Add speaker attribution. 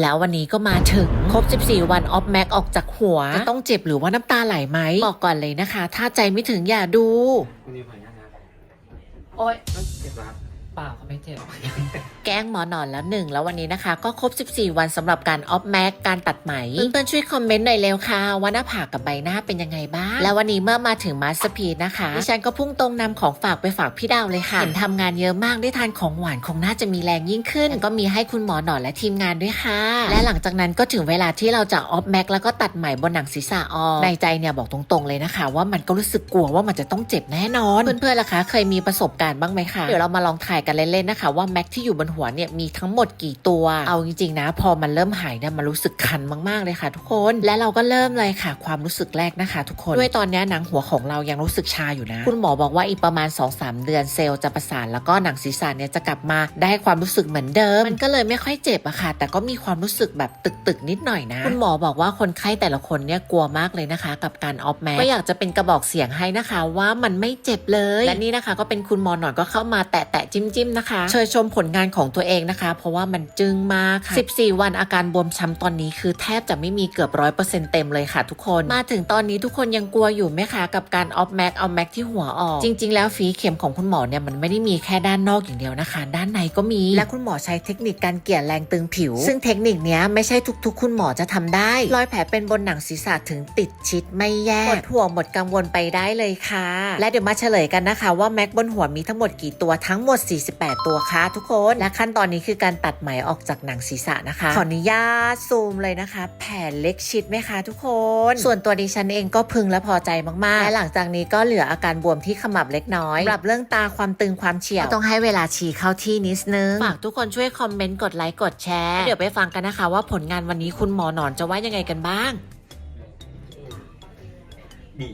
Speaker 1: แล้ววันนี้ก็มาถึงครบ 14 วันออฟแม็กออกจากหัว จะต้องเจ็บหรือว่าน้ำตาไหลไหมบอกก่อนเลยนะคะ ถ้าใจไม่ถึงอย่าดู
Speaker 2: คุณนิวขออนุญาตนะ
Speaker 1: โอ๊ย
Speaker 2: เอ้ยเจ็บปะ
Speaker 1: เปล่าเขาไม่เจ็บ แกล้งหมอนอนแล้วหนึ่งแล้ววันนี้นะคะ ก็ครบ 14 วันสำหรับการออฟแม็กการตัดไหมเพื่อนๆช่วยคอมเมนต์หน่อยเร็วค่ะว่าหน้าผากกับใบหน้าเป็นยังไงบ้าง แล้ววันนี้เมื่อมาถึงมาสเตอร์พีนะคะดิฉันก็พุ่งตรงนำของฝากไปฝากพี่ดาวเลยค่ะเห็นทำงานเยอะมากได้ทานของหวานคงน่าจะมีแรงยิ่งขึ้น ก็มีให้คุณหมอหนอนและทีมงานด้วยค่ะ และหลังจากนั้นก็ถึงเวลาที่เราจะออฟแม็กแล้วก็ตัดไหมบนหนังศีรษะออกในใจเนี่ยบอกตรงๆเลยนะคะ ว่ามันก็รู้สึกกลัวว่ามันจะต้องเจ็บแน่นอนเพื่อนๆล่ะคะ เคยมีประสบการณ์บ้างไหมคะเดี๋ยวเรามาลองถ่ายกันเล่นๆนะคะว่าแม็กที่อยู่บนหัวเนี่ยมีทั้งหมดกี่ตัว เอาจริงๆนะ พอมันเริ่มหายเนี่ยมันรู้สึกคันมากๆเลยค่ะ ทุกคน และเราก็เริ่มเลยค่ะ ความรู้สึกแรกนะคะ ทุกคน ด้วยตอนนี้หนังหัวของเรายังรู้สึกชาอยู่นะ คุณหมอบอกว่าอีกประมาณ 2-3 เดือนเซลล์จะประสานแล้วก็หนังศีรษะเนี่ยจะกลับมาได้ความรู้สึกเหมือนเดิม มันก็เลยไม่ค่อยเจ็บอะค่ะ แต่ก็มีความรู้สึกแบบตึกๆนิดหน่อยนะ คุณหมอบอกว่าคนไข้แต่ละคนเนี่ยกลัวมากเลยนะคะ กับการออฟแม็กก็อยากจะเป็นกระบอกเสียงให้นะคะ ว่ามันไม่เจ็บเลย และนี่นะคะ ก็เป็นคุณหมอหนอนก็เข้ามาแตะแตะจิ้มจิ้มๆนะคะ เชิญชมผลงานของตัวเองนะคะ เพราะว่ามันจึงมากค่ะ 14 วันอาการบวมช้ำตอนนี้คือแทบจะไม่มีเกือบร้อยเปอร์เซ็นต์เต็มเลยค่ะทุกคน มาถึงตอนนี้ทุกคนยังกลัวอยู่ไหมคะกับการออฟแม็กเอาแม็กที่หัวออก จริง ๆ แล้วฝีเข็มของคุณหมอเนี่ยมันไม่ได้มีแค่ด้านนอกอย่างเดียวนะคะ ด้านในก็มี และคุณหมอใช้เทคนิคการเกลี่ยแรงตึงผิว ซึ่งเทคนิคเนี้ยไม่ใช่ทุก ๆ คุณหมอจะทำได้ รอยแผลเป็นบนหนังศีรษะถึงติดชิดไม่แย่หมดห่วงหมดกังวลไปได้เลยค่ะ และเดี๋ยวมาเฉลยกันนะคะว่าแม็กบนหัวมีทั้งหมดกี่ตัวทั้งหมด48 ตัวค่ะทุกคน และขั้นตอนนี้คือการตัดไหมออกจากหนังศีรษะนะคะ ขออนุญาตซูมเลยนะคะ แผลเล็กชิดไหมคะทุกคน ส่วนตัวดิฉันเองก็พึงและพอใจมากๆ และหลังจากนี้ก็เหลืออาการบวมที่ขมับเล็กน้อยสำหรับเรื่องตาความตึงความเฉียวก็ต้องให้เวลาฉีเข้าที่นิดนึง ฝากทุกคนช่วยคอมเมนต์กดไลค์กดแชร์ เดี๋ยวไปฟังกันนะคะว่าผลงานวันนี้คุณหมอหนอนจะว่ายังไงกันบ้าง
Speaker 2: ดี